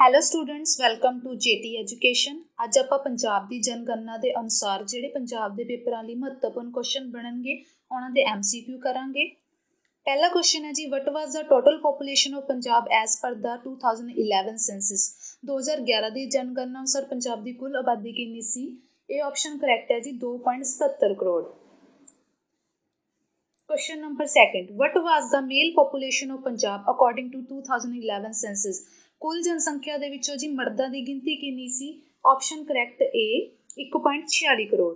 Hello students welcome to GT education ਅੱਜ ਆਪਾਂ ਪੰਜਾਬ ਦੀ ਜਨਗਣਨਾ ਦੇ ਅਨੁਸਾਰ ਜਿਹੜੇ ਪੰਜਾਬ ਦੇ ਪੇਪਰਾਂ ਲਈ ਮਹੱਤਵਪੂਰਨ ਕੁਐਸਚਨ ਬਣਨਗੇ ਉਹਨਾਂ ਦੇ ਐਮਸੀਕਿਊ ਕਰਾਂਗੇ ਪਹਿਲਾ ਕੁਐਸਚਨ ਹੈ ਜੀ what was the total population of Punjab as per the 2011 census 2011 ਦੀ ਜਨਗਣਨਾ ਅਨੁਸਾਰ ਪੰਜਾਬ ਦੀ ਕੁੱਲ ਆਬਾਦੀ ਕਿੰਨੀ ਸੀ ਇਹ ਆਪਸ਼ਨ ਕਰੈਕਟ ਹੈ ਜੀ 2.77 crore question number 2 what was the male population of Punjab according to 2011 census ਕੁੱਲ ਜਨਸੰਖਿਆ ਦੇ ਵਿੱਚੋਂ ਜੀ ਮਰਦਾਂ ਦੀ ਗਿਣਤੀ ਕਿੰਨੀ ਸੀ option correct A 1.46 crore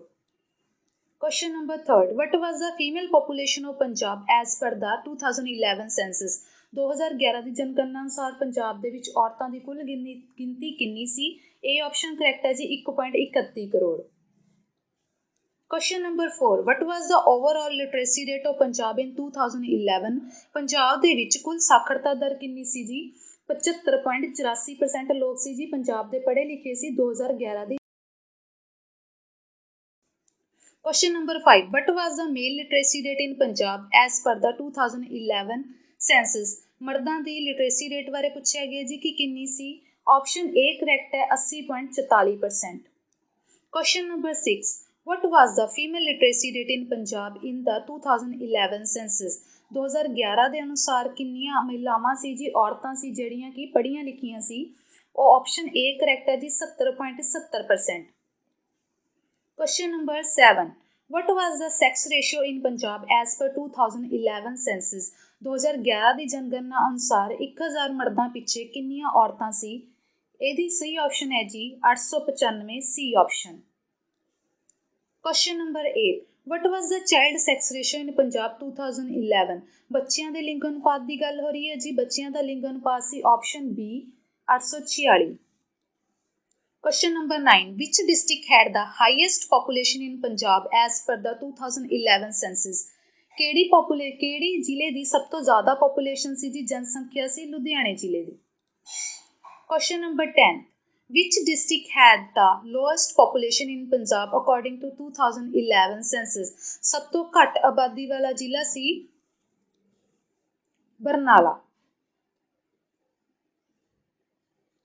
question number 3 what was the female population of Punjab as per the 2011 census 2011 ਦੀ ਜਨਗਣਨਾ ਅਨੁਸਾਰ ਪੰਜਾਬ ਦੇ ਵਿੱਚ ਔਰਤਾਂ ਦੀ ਕੁੱਲ ਗਿਣਤੀ ਕਿੰਨੀ ਸੀ A ਆਪਸ਼ਨ ਕਰੈਕਟ ਹੈ ਜੀ 1.31 crore question number 4 what was the overall literacy rate of Punjab in 2011 Punjab ਦੇ ਵਿੱਚ ਕੁੱਲ ਸਾਖਰਤਾ ਦਰ ਕਿੰਨੀ ਸੀ ਜੀ 75.84% ਲੋਕ ਸੀ ਜੀ ਪੰਜਾਬ ਦੇ ਪੜ੍ਹੇ ਲਿਖੇ ਸੀ 2011 ਦੀ question number 5 what was the male literacy rate in Punjab as per the 2011 senses ਮਰਦਾਂ ਦੀ ਲਿਟਰੇਸੀ ਰੇਟ ਬਾਰੇ ਪੁੱਛਿਆ ਗਿਆ ਜੀ ਕਿ ਕਿੰਨੀ ਸੀ ਆਪਸ਼ਨ ਏ ਕਰੈਕਟ ਹੈ 80.44% question number 6 what was the female literacy rate in Punjab in the 2011 census 2011 ਦੇ ਅਨੁਸਾਰ ਕਿੰਨੀਆਂ ਮਹਿਲਾਵਾਂ ਸੀ ਜੀ ਔਰਤਾਂ ਸੀ ਜਿਹੜੀਆਂ ਕਿ ਪੜ੍ਹੀਆਂ ਲਿਖੀਆਂ ਸੀ ਉਹ ਆਪਸ਼ਨ A ਕਰੈਕਟ ਹੈ ਜੀ 70.70% question number 7 what was the sex ratio in Punjab as per 2011 census 2011 ਦੀ ਜਨਗਣਨਾ ਅਨੁਸਾਰ 1000 ਮਰਦਾਂ ਪਿੱਛੇ ਕਿੰਨੀਆਂ ਔਰਤਾਂ ਸੀ ਇਹਦੀ ਸਹੀ ਆਪਸ਼ਨ ਹੈ ਜੀ 895 C option question number 8 what was the child sex ratio in Punjab 2011 ਬੱਚਿਆਂ ਦੇ ਲਿੰਗ ਅਨੁਪਾਤ ਦੀ ਗੱਲ ਹੋ ਰਹੀ ਹੈ ਜੀ ਬੱਚਿਆਂ ਦਾ ਲਿੰਗ ਅਨੁਪਾਤ ਸੀ option B 846 question number 9 which district had the highest population in Punjab as per the 2011 senses ਕਿਹੜੀ ਪੋਪੂਲੇ ਕਿਹੜੀ ਜ਼ਿਲ੍ਹੇ ਦੀ ਸਭ ਤੋਂ ਜ਼ਿਆਦਾ ਪੋਪੂਲੇਸ਼ਨ ਸੀ ਜੀ ਜਨਸੰਖਿਆ ਸੀ ਲੁਧਿਆਣੇ ਜ਼ਿਲ੍ਹੇ ਦੀ question number 10 Which district had the lowest population in Punjab according to 2011 census? sab to ghat abadi wala ਜ਼ਿਲ੍ਹਾ si barnala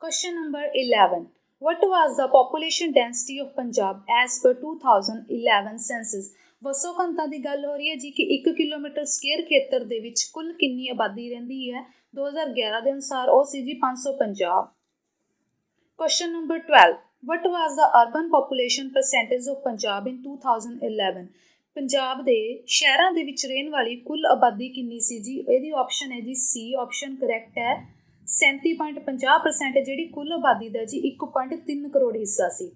Question number 11. What was the population density of Punjab as per 2011 census? ਵਸੋ ਕੰਤਾ ਦੀ ਗੱਲ ਹੋ ਰਹੀ ਹੈ ਜੀ ਕਿ 1 ਕਿਲੋਮੀਟਰ ਸਕੁਅਰ ਖੇਤਰ ਦੇ ਵਿੱਚ ਕੁੱਲ ਕਿੰਨੀ ਆਬਾਦੀ ਰਹਿੰਦੀ ਹੈ 2011 ਦੇ ਅਨੁਸਾਰ ਉਹ ਸੀ ਜੀ 550 Question number 12. What was the urban population percentage of Punjab in 2011? Punjab ਦੇ ਸ਼ਹਿਰਾਂ ਦੇ ਵਿੱਚ ਰਹਿਣ ਵਾਲੀ ਕੁੱਲ ਆਬਾਦੀ ਕਿੰਨੀ ਸੀ ਜੀ ਇਹਦੀ ਆਪਸ਼ਨ ਹੈ ਜੀ ਸੀ ਆਪਸ਼ਨ ਕਰੈਕਟ ਹੈ 37.50% ਜਿਹੜੀ ਕੁੱਲ ਆਬਾਦੀ ਦਾ ਜੀ 1.3 ਕਰੋੜ ਹਿੱਸਾ ਸੀ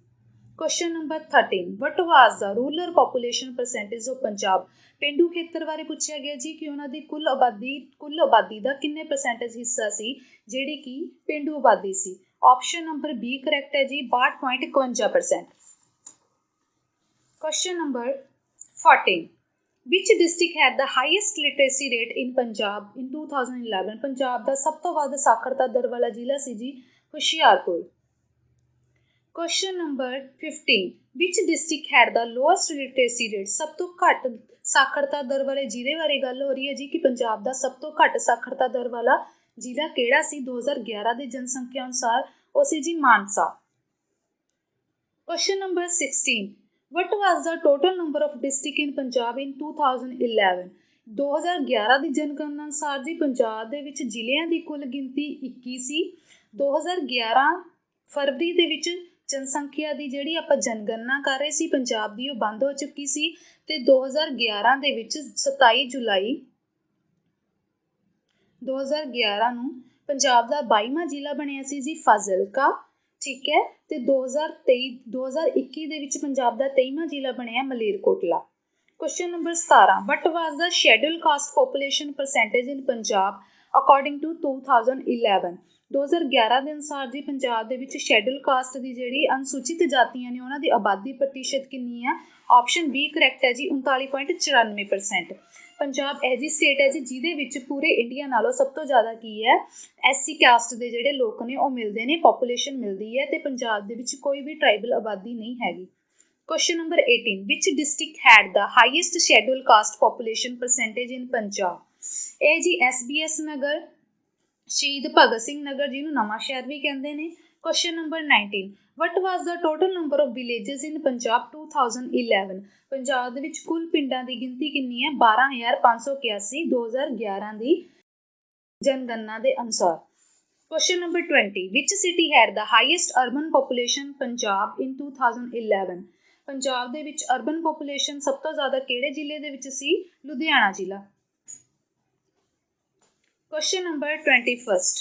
question number 13 what was the rural population percentage of Punjab ਪਿੰਡੂ ਖੇਤਰ ਬਾਰੇ ਪੁੱਛਿਆ ਗਿਆ ਜੀ ਕਿ ਉਹਨਾਂ ਦੀ ਕੁੱਲ ਆਬਾਦੀ ਕੁੱਲ ਆਬਾਦੀ ਦਾ ਕਿੰਨੇ ਪਰਸੈਂਟੇਜ ਹਿੱਸਾ ਸੀ ਜਿਹੜੀ ਕਿ ਪਿੰਡੂ ਆਬਾਦੀ ਸੀ ਆਪਸ਼ਨ ਨੰਬਰ ਬੀ ਕਰੈਕਟ ਹੈ ਜੀ 62.51% question number 14 which district had the highest literacy rate in Punjab in 2011 Punjab ਦਾ ਸਭ ਤੋਂ ਵੱਧ ਸਾਖਰਤਾ ਦਰ ਵਾਲਾ ਜ਼ਿਲ੍ਹਾ ਸੀ ਜੀ Hoshiarpur question number 15 which district had the lowest literacy rate ਸਭ ਤੋਂ ਘੱਟ ਸਾਖਰਤਾ ਦਰ ਵਾਲੇ ਜ਼ਿਲ੍ਹੇ ਬਾਰੇ ਗੱਲ ਹੋ ਰਹੀ ਹੈ ਜੀ ਕਿ ਪੰਜਾਬ ਦਾ ਸਭ ਤੋਂ ਘੱਟ ਸਾਖਰਤਾ ਦਰ ਵਾਲਾ ਜ਼ਿਲ੍ਹਾ ਕਿਹੜਾ ਸੀ 2011 ਦੇ ਜਨਸੰਖਿਆ ਅਨੁਸਾਰ ਉਹ ਸੀ ਜੀ Mansa question number 16 what was the total number of district in Punjab in 2011 2011 ਦੀ ਜਨਗਣਨਾ ਅਨੁਸਾਰ ਜੀ ਪੰਜਾਬ ਦੇ ਵਿੱਚ ਜ਼ਿਲ੍ਹਿਆਂ ਦੀ ਕੁੱਲ ਗਿਣਤੀ 21 ਸੀ 2011 ਫਰਵਰੀ ਦੇ ਵਿੱਚ ਜਨਸੰਖਿਆ ਦੀ ਜਿਹੜੀ ਆਪਾਂ ਜਨਗਣਨਾ ਕਰ ਰਹੇ ਸੀ ਪੰਜਾਬ ਦੀ ਉਹ ਬੰਦ ਹੋ ਚੁੱਕੀ ਸੀ ਤੇ 2011 ਦੇ ਵਿੱਚ 27 ਜੁਲਾਈ 2011 ਨੂੰ ਪੰਜਾਬ ਦਾ 22ਵਾਂ ਜ਼ਿਲ੍ਹਾ ਬਣਿਆ ਸੀ ਜੀ ਫਾਜ਼ਿਲਕਾ ਠੀਕ ਹੈ ਤੇ 2023 2021 ਦੇ ਵਿੱਚ ਪੰਜਾਬ ਦਾ 23ਵਾਂ ਜ਼ਿਲ੍ਹਾ ਬਣਿਆ Malerkotla question number 17 what was the schedule caste population percentage in Punjab according to 2011 2011 ਦੇ ਅਨਸਾਰ ਜੀ ਪੰਜਾਬ ਦੇ ਵਿੱਚ ਸ਼ੈਡਿਊਲ ਕਾਸਟ ਦੀ ਜਿਹੜੀ ਅਨੁਸੂਚਿਤ ਜਾਤੀਆਂ ਨੇ ਉਹਨਾਂ ਦੀ ਆਬਾਦੀ ਪ੍ਰਤੀਸ਼ਤ ਕਿੰਨੀ ਹੈ ਆਪਸ਼ਨ ਬੀ ਕਰੈਕਟ ਹੈ ਜੀ 39.94% ਪੰਜਾਬ ਐ ਜੀ ਸਟੇਟ ਹੈ ਜੀ ਜਿਹਦੇ ਵਿੱਚ ਪੂਰੇ ਇੰਡੀਆ ਨਾਲੋਂ ਸਭ ਤੋਂ ਜ਼ਿਆਦਾ ਕੀ ਹੈ ਐਸਸੀ ਕਾਸਟ ਦੇ ਜਿਹੜੇ ਲੋਕ ਨੇ ਉਹ ਮਿਲਦੇ ਨੇ ਪੋਪੂਲੇਸ਼ਨ ਮਿਲਦੀ ਹੈ ਤੇ ਪੰਜਾਬ ਦੇ ਵਿੱਚ ਕੋਈ ਵੀ ਟ੍ਰਾਈਬਲ ਆਬਾਦੀ ਨਹੀਂ ਹੈਗੀ question number 18 which district had the highest schedule caste population percentage in Punjab ਇਹ ਜੀ ਐਸਬੀਐਸ ਨਗਰ ਸ਼ਹੀਦ ਭਗਤ ਸਿੰਘ ਨਗਰ ਨੂੰ ਨਵਾਂ ਸ਼ਹਿਰ ਵੀ ਕਹਿੰਦੇ ਨੇ question number 19 what was the total number of villages in Punjab 2011 Punjab ਦੇ ਵਿੱਚ ਕੁੱਲ ਪਿੰਡਾਂ ਦੀ ਗਿਣਤੀ ਕਿੰਨੀ ਹੈ 12581 2011 ਦੀ ਜਨਗਣਨਾ ਦੇ ਅਨੁਸਾਰ question number 20 which city had the highest urban population Punjab in 2011 Punjab ਦੇ ਵਿੱਚ ਅਰਬਨ ਪੋਪੂਲੇਸ਼ਨ ਸਭ ਤੋਂ ਜ਼ਿਆਦਾ ਕਿਹੜੇ ਜ਼ਿਲ੍ਹੇ ਦੇ ਵਿੱਚ ਸੀ ਲੁਧਿਆਣਾ ਜ਼ਿਲ੍ਹਾ Question number 21st.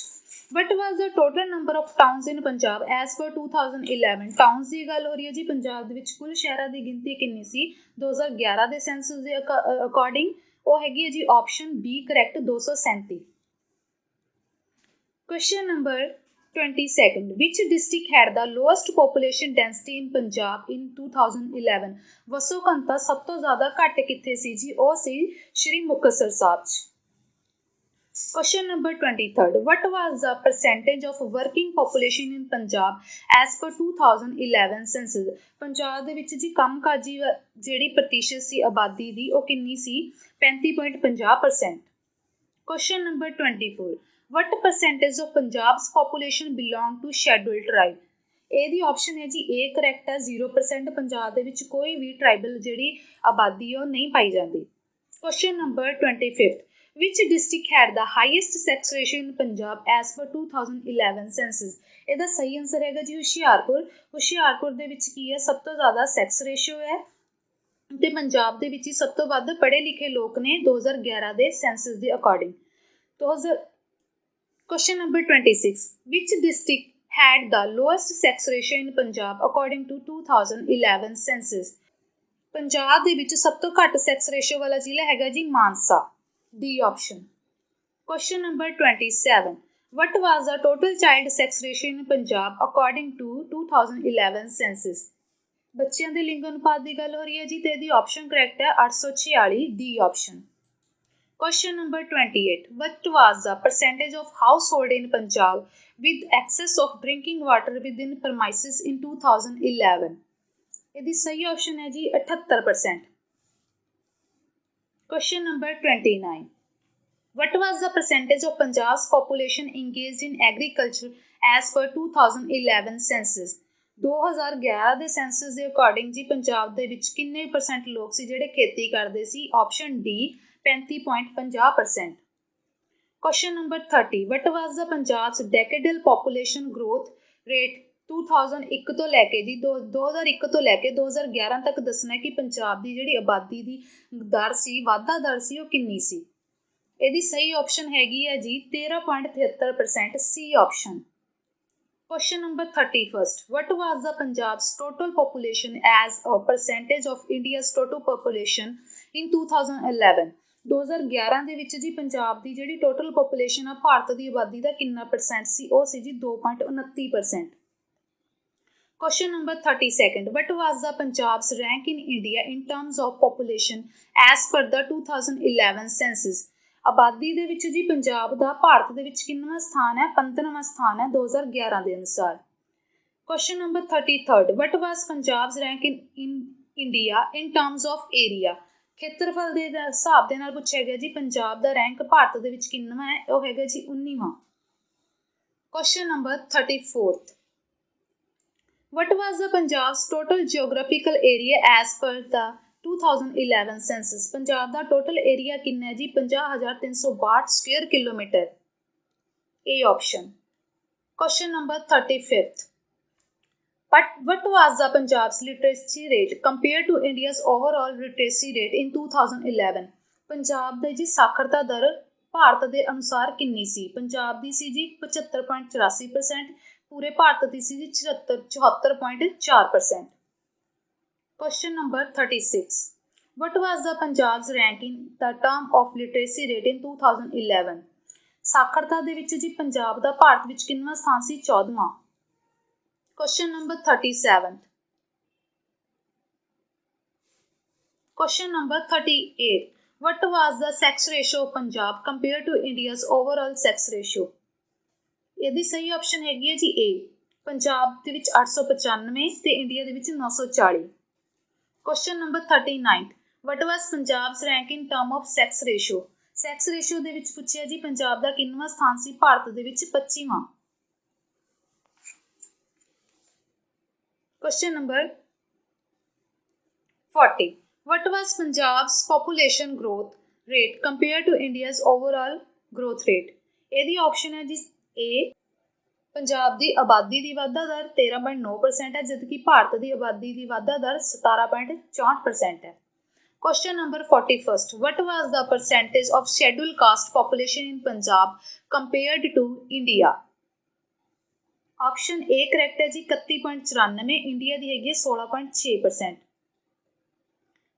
What was the total number of towns in Punjab as per 2011 towns ਦੀ ਗੱਲ ਹੋ ਰਹੀ ਹੈ ਜੀ ਪੰਜਾਬ ਦੇ ਵਿੱਚ ਕੁੱਲ ਸ਼ਹਿਰਾਂ ਦੀ ਗਿਣਤੀ ਕਿੰਨੀ ਸੀ 2011 ਦੇ ਸੈਂਸਸ ਦੇ ਅਕੋਰਡਿੰਗ ਉਹ ਹੈਗੀ ਹੈ ਜੀ option B correct 237 question number 22 which district had the lowest population density in punjab in 2011 ਵਸੋਕੰਤਾ ਸਭ ਤੋਂ ਜ਼ਿਆਦਾ ਘੱਟ ਕਿੱਥੇ ਸੀ ਜੀ ਉਹ ਸੀ ਸ਼੍ਰੀ ਮੁਕਤਸਰ ਸਾਹਿਬ ਚ Question number 23. What was the percentage of working population in Punjab as per 2011 census? Punjab ਦੇ ਵਿੱਚ ਜੀ ਕੰਮਕਾਜੀ ਜਿਹੜੀ ਪ੍ਰਤੀਸ਼ਤ ਸੀ ਆਬਾਦੀ ਦੀ ਉਹ ਕਿੰਨੀ ਸੀ 35.50%. Question number 24. What percentage of Punjab's population belong to scheduled tribe? ਇਹਦੀ ਆਪਸ਼ਨ ਹੈ ਜੀ A ਕਰੈਕਟ ਹੈ 0% ਪੰਜਾਬ ਦੇ ਵਿੱਚ ਕੋਈ ਵੀ ਟ੍ਰਾਈਬਲ ਜਿਹੜੀ ਆਬਾਦੀ ਉਹ ਨਹੀਂ ਪਾਈ ਜਾਂਦੀ question number 25 which district had the highest sex ratio in Punjab as per 2011 census ਇਹਦਾ ਸਹੀ ਆਨਸਰ ਹੈਗਾ ਜੀ ਹੁਸ਼ਿਆਰਪੁਰ ਹੁਸ਼ਿਆਰਪੁਰ ਦੇ ਵਿੱਚ ਕੀ ਹੈ ਸਭ ਤੋਂ ਜ਼ਿਆਦਾ ਸੈਕਸ ਰੇਸ਼ਿਓ ਹੈ ਤੇ ਪੰਜਾਬ ਦੇ ਵਿੱਚ ਹੀ ਸਭ ਤੋਂ ਵੱਧ ਪੜ੍ਹੇ ਲਿਖੇ ਲੋਕ ਨੇ 2011 ਦੇ ਸੈਂਸਸ ਦੇ according to question number 26 which district had the lowest sex ratio in Punjab according to 2011 census Punjab ਦੇ ਵਿੱਚ ਸਭ ਤੋਂ ਘੱਟ ਸੈਕਸ ਰੇਸ਼ੀਓ ਵਾਲਾ ਜ਼ਿਲ੍ਹਾ ਹੈਗਾ ਜੀ Mansa D option. Question number 27. What was the total child sex ratio in Punjab according to 2011 census? ਬੱਚਿਆਂ ਦੇ ਲਿੰਗ ਅਨੁਪਾਤ ਦੀ ਗੱਲ ਹੋ ਰਹੀ ਹੈ ਜੀ ਤੇ ਇਹਦੀ ਆਪਸ਼ਨ ਕਰੈਕਟ ਹੈ 846 D option Question number 28. What was the percentage of household in Punjab with access of drinking water within premises in 2011? ਇਹਦੀ ਸਹੀ ਆਪਸ਼ਨ ਹੈ ਜੀ 78% Question number 29. What was the percentage of Punjab's population engaged in agriculture as per 2011 census? 2011 ਦੇ senses ਦੇ according ਜੀ ਪੰਜਾਬ ਦੇ ਵਿੱਚ ਕਿੰਨੇ ਪਰਸੈਂਟ ਲੋਕ ਸੀ ਜਿਹੜੇ ਖੇਤੀ ਕਰਦੇ ਸੀ option D 35.50% question number 30 what was the punjab's decadal population growth rate 2001 ਤੋਂ ਲੈ ਕੇ ਜੀ 2001 ਤੋਂ ਲੈ ਕੇ 2011 ਤੱਕ ਦੱਸਣਾ ਹੈ ਕਿ ਪੰਜਾਬ ਦੀ ਜਿਹੜੀ ਆਬਾਦੀ ਦੀ ਦਰ ਸੀ ਵਾਧਾ ਦਰ ਸੀ ਉਹ ਕਿੰਨੀ ਸੀ ਇਹਦੀ ਸਹੀ ਆਪਸ਼ਨ ਹੈਗੀ ਹੈ ਜੀ 13.73% C option question number 31 what was the Punjab's total population as uh percentage of India's total population in 2011 2011 ਦੇ ਵਿੱਚ ਜੀ ਪੰਜਾਬ ਦੀ ਜਿਹੜੀ ਟੋਟਲ ਪੋਪੂਲੇਸ਼ਨ ਆ ਭਾਰਤ ਦੀ ਆਬਾਦੀ ਦਾ ਕਿੰਨਾ ਪਰਸੈਂਟ ਸੀ ਉਹ ਸੀ ਜੀ 2.29% Question number 32 what was the Punjab's rank in India in terms of population as per the 2011 senses ਆਬਾਦੀ ਦੇ ਵਿੱਚ ਜੀ ਪੰਜਾਬ ਦਾ ਭਾਰਤ ਦੇ ਵਿੱਚ ਕਿੰਨਵਾਂ ਸਥਾਨ ਹੈ 15ਵਾਂ ਸਥਾਨ ਹੈ 2011 ਦੇ ਅਨੁਸਾਰ question number 33 what was Punjab's rank in India in terms of area ਖੇਤਰਫਲ ਦੇ ਹਿਸਾਬ ਦੇ ਨਾਲ ਪੁੱਛਿਆ ਗਿਆ ਜੀ ਪੰਜਾਬ ਦਾ ਰੈਂਕ ਭਾਰਤ ਦੇ ਵਿੱਚ ਕਿੰਨਵਾਂ ਹੈ ਉਹ ਹੈਗਾ ਜੀ 19ਵਾਂ question number 34 What was the Punjab's total geographical area as per the 2011 census? Punjab ਦਾ total area ਕਿੰਨਾ ਹੈ ਜੀ 50362 square kilometer. A option. Question number 35th. But what was the Punjab's literacy rate compared to India's overall literacy rate in 2011? Punjab ਦਾ ਜੀ ਸਾਖਰਤਾ ਦਰ ਭਾਰਤ ਦੇ ਅਨੁਸਾਰ ਕਿੰਨੀ ਸੀ ਪੰਜਾਬ ਦੀ ਸੀ ਜੀ 75.84% ਪੂਰੇ ਭਾਰਤ ਦੀ ਸੀ 74 74.4% question number 36 what was the Punjab's ranking the term of literacy rate in 2011 ਸਾਖਰਤਾ ਦੇ ਵਿੱਚ ਜੀ ਪੰਜਾਬ ਦਾ ਭਾਰਤ ਵਿੱਚ ਕਿੰਨਾ ਸਥਾਨ ਸੀ 14ਵਾਂ question number 37 question number 38 what was the sex ratio Punjab compare to India's overall sex ratio ਇਹਦੀ ਸਹੀ ਆਪਸ਼ਨ ਹੈਗੀ ਹੈ ਜੀ A ਪੰਜਾਬ ਦੇ ਵਿੱਚ 895 ਤੇ ਇੰਡੀਆ ਦੇ ਵਿੱਚ 940 question number 39 what was Punjab's rank in term of sex ratio sex ratio ਦੇ ਵਿੱਚ ਪੁੱਛਿਆ ਜੀ ਪੰਜਾਬ ਦਾ ਕਿੰਨਵਾਂ ਸਥਾਨ ਸੀ ਭਾਰਤ ਦੇ ਵਿੱਚ 25ਵਾਂ question number 40 what was Punjab's population growth rate compare to India's overall growth rate ਇਹਦੀ ਆਪਸ਼ਨ ਹੈ ਜੀ ਏ ਪੰਜਾਬ ਦੀ ਆਬਾਦੀ ਦੀ ਵਾਧਾ ਦਰ 13.9% ਹੈ ਜਦਕਿ ਭਾਰਤ ਦੀ ਆਬਾਦੀ ਦੀ ਵਾਧਾ ਦਰ 17.64% ਹੈ question number 41 what was the percentage of schedule caste population in Punjab compared to India option A correct ਹੈ ਜੀ 31.94 ਇੰਡੀਆ ਦੀ ਹੈਗੀ 16.6%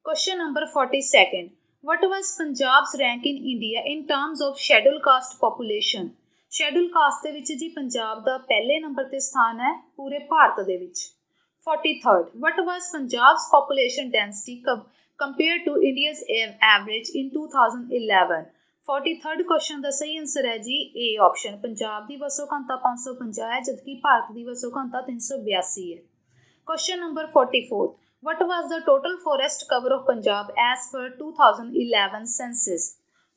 question number 42 what was Punjab's rank in India in terms of schedule caste population schedule caste ਦੇ ਵਿੱਚ ਜੀ ਪੰਜਾਬ ਦਾ ਪਹਿਲੇ number ਤੇ ਸਥਾਨ ਹੈ ਪੂਰੇ ਭਾਰਤ ਦੇ ਵਿੱਚ 43rd what was punjab's population density compared to india's average in 2011 43rd question ਦਾ ਸਹੀ ਆਨਸਰ ਹੈ ਜੀ A ਆਪਸ਼ਨ ਪੰਜਾਬ ਦੀ ਵਸੋਂ ਘਣਤਾ 550 ਹੈ ਜਦਕਿ ਭਾਰਤ ਦੀ ਵਸੋਂ ਘਣਤਾ 382 ਹੈ question number 44 what was the total forest cover of punjab as per 2011 census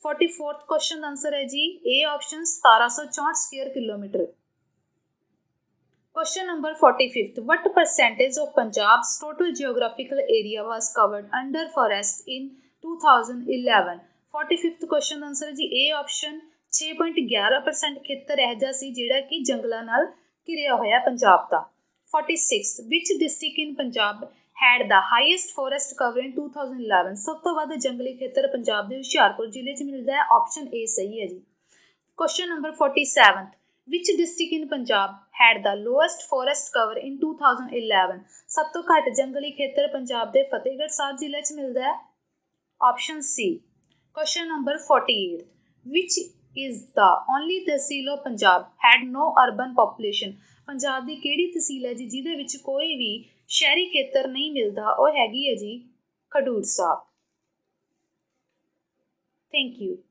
44th question ਦਾ ਆਨਸਰ ਹੈ ਜੀ A option 1764 square kilometre question number 45th what percentage of punjab's total geographical area was covered under forest in 2011 45th question ਦਾ answer ਹੈ ਜੀ A option 6.11% ਖੇਤਰ ਇਹ ਜਾ ਸੀ ਜਿਹੜਾ ਕਿ ਜੰਗਲਾਂ ਨਾਲ ਘਿਰਿਆ ਹੋਇਆ ਪੰਜਾਬ ਦਾ 46th which district in punjab had the highest forest cover in 2011 ਸਭ ਤੋਂ ਵੱਧ ਜੰਗਲੀ ਖੇਤਰ ਪੰਜਾਬ ਦੇ ਹੁਸ਼ਿਆਰਪੁਰ ਜ਼ਿਲ੍ਹੇ 'ਚ ਮਿਲਦਾ ਹੈ ਆਪਸ਼ਨ ਏ ਸਹੀ ਹੈ ਜੀ question number 47 which district in Punjab had the lowest forest cover in 2011 ਸਭ ਤੋਂ ਘੱਟ ਜੰਗਲੀ ਖੇਤਰ ਪੰਜਾਬ ਦੇ ਫਤਿਹਗੜ੍ਹ ਸਾਹਿਬ ਜ਼ਿਲ੍ਹੇ 'ਚ ਮਿਲਦਾ ਹੈ option C question number 48 which is the only tehsil of Punjab had no urban population Punjab ਦੀ ਕਿਹੜੀ ਤਹਿਸੀਲ ਹੈ ਜੀ ਜਿਹਦੇ ਵਿੱਚ ਕੋਈ ਵੀ ਸ਼ਹਿਰੀ ਖੇਤਰ ਨਹੀਂ ਮਿਲਦਾ ਉਹ ਹੈਗੀ ਹੈ ਜੀ ਖਡੂਰ ਸਾਹਿਬ ਥੈਂਕ ਯੂ